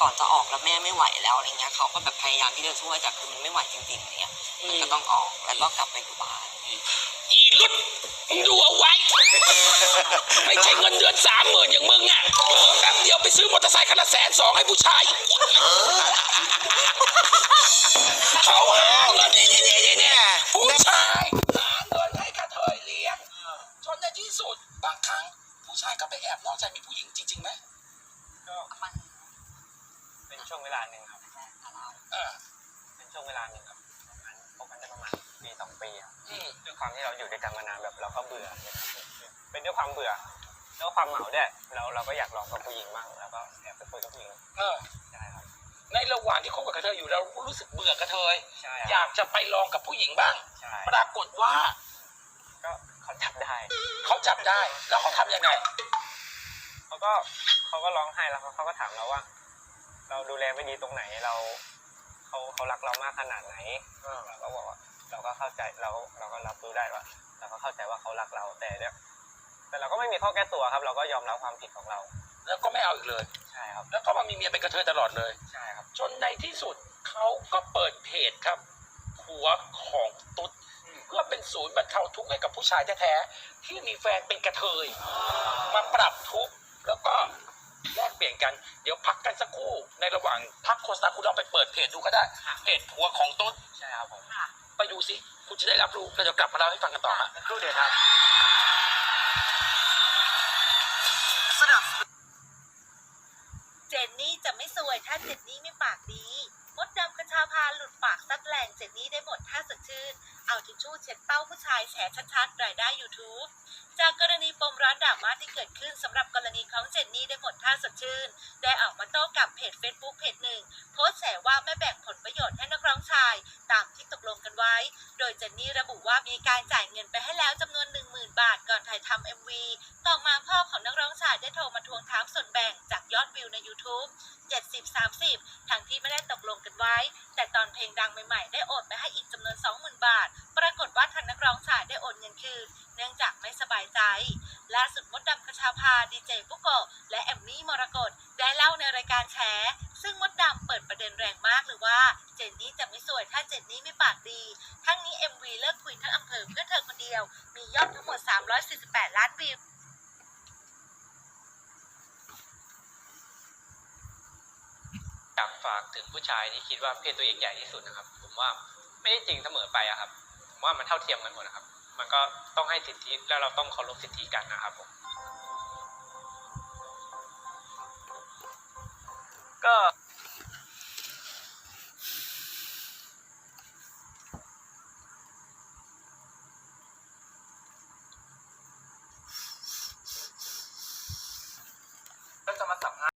ก่อนจะออกแล้วแม่ไม่ไหวแล้วอะไรเงี้ยเขาก็แบบพยายามที่จะช่วยแต่คือมันไม่ไหวจริงๆอะไรเงี้ยมันก็ต้องออกแล้วก็กลับไปอยู่บ้านอีลุดมึงดูเอาไว้ ไม่ใช่เงินเดือนสามหมื่นอย่างมึงอะเออแป๊บเดียวไปซื้อมอเตอร์ไซค์คันละแสนสองให้ผู้ชายเขาหาเงินนี่นี่นี่นี่นี่ผู้ชายหาเงินให้กระเทยเลี้ยงจนในที่สุดบางครั้ง ผู้ชายก็ไปแอบนอกใจมีผู้หญิงจริงๆไหมมัน เป็นช่วงเว ลาหนึ่งครับเออเป็นช่วงเวลาหนึ่งครับประมาณคบกันได้ประมาณปีสองปีครับอืมด้วยความที่เราอยู่ด้วยกันมานานแบบเราก็เบื่อ เป็นด้วยความเบื่อแล้วความเหงาด้วยเราเราก็อยากลองกับผู้หญิงบ้างแล้วก็แอบไปคุยกับผู้หญิงเออใช่ครับ ในระหว่างที่คบกับกระเทยอยู่เราก็รู้สึกเบื่อกระเทยใช่อครับยากจะไปลองกับผู้หญิงบ้าง ใช่ปรากฏว่าก็เขาจับได้ เขาจับได้แล้วเขาทำยังไง เขาก็เขาก็ร้องไห้แล้วเขาเขาก็ถามเราว่า เราดูแลไม่ดีตรงไหนเราเขาเขารักเรามากขนาดไหนเราก็บอกว่าเราก็เข้าใจเราเราก็รับรู้ได้ว่า เราก็เข้าใจว่าเขารักเราแต่เนี่ยแต่เราก็ไม่มีข้อแก้ตัวครับ เราก็ยอมรับความผิดของเราแล้วก็ไม่เอาอีกเลย ใช่ครับ แล้วก็มามีเมียเป็นกระเทยตลอดเลย ใช่ครับ จนในที่สุดเขาก็เปิดเพจครับ หัวของตุ๊ดเพื่อเป็นศูนย์บรรเทาทุกข์ให้กับผู้ชายแท้ๆที่มีแฟนเป็นกระเทย มาปรับทุกข์แล้วก็แลก เปลี่ยนกันเดี๋ยวพักกันสักครู่ ในระหว่างพักโฆษณาคุณลองไปเปิดเพจดูก็ได้เพจผัวของตุ๊ดใช่ครับผมไปดูสิคุณจะได้รับรู้แล้วเดี๋ยวกลับมาเล่าให้ฟังกันต่อฮะครู่เดียวครับเจนนี่จะไม่สวยถ้าเจนนี่ไม่ปากดีมดดำกระชาพาหลุดปากซัดแหลงเจนนี่ได้หมดถ้าสดชื่น เอาทิชชู่เช็ดเป้าผู้ชายแฉชัดๆรายได้ YouTube จากกรณีปมร้อน ดราม่าที่เกิดขึ้นสำหรับกรณีของเจนนี่ได้หมดท่าสดชื่น ได้ออกมาโต้กับเพจ Facebook เพจหนึ่งโพสต์แฉว่าไม่แบ่งผลประโยชน์ให้นักร้องชาย ตามที่ตกลงกันไว้ โดยเจนนี่ระบุว่ามีการจ่ายเงินไปให้แล้วจำนวน 10,000 บาทก่อนถ่ายทำ MV ต่อมาพ่อของนักร้องชายได้โทรมาทวงถามส่วนแบ่งจากยอดวิวใน YouTube 70-30 ทั้งที่ไม่ได้ตกลงกันไว้ แต่ตอนเพลงดังใหม่ๆ ได้โอนไปให้อีกจำนวน 20,000 บาท ปรากฏว่าทางนักร้องชายได้โอนเงินคืน เนื่องจากไม่สบายใจ ดมดดำคชาพาดีเจบุโกะและแอมมี่มรกตได้เล่าในรายการแฉซึ่งมดดำเปิดประเด็นแรงมากเลยว่า เจนนี่จะไม่สวยถ้าเจนนี่ไม่ปากดี ทั้งนี้ MV เลิกคุยทั้งอำเภอเพื่อเธอคนเดียว มียอดทั้งหมด 348 ล้านวิวอยากฝากถึงผู้ชายที่คิดว่าเพศตัวเองใหญ่ที่สุดนะครับ ผมว่าไม่ได้จริงเสมอไปอะครับ ผมว่ามันเท่าเทียมกันหมดนะครับ มันก็ต้องให้สิทธิแล้วเราต้องเคารพสิทธิกันนะครับผม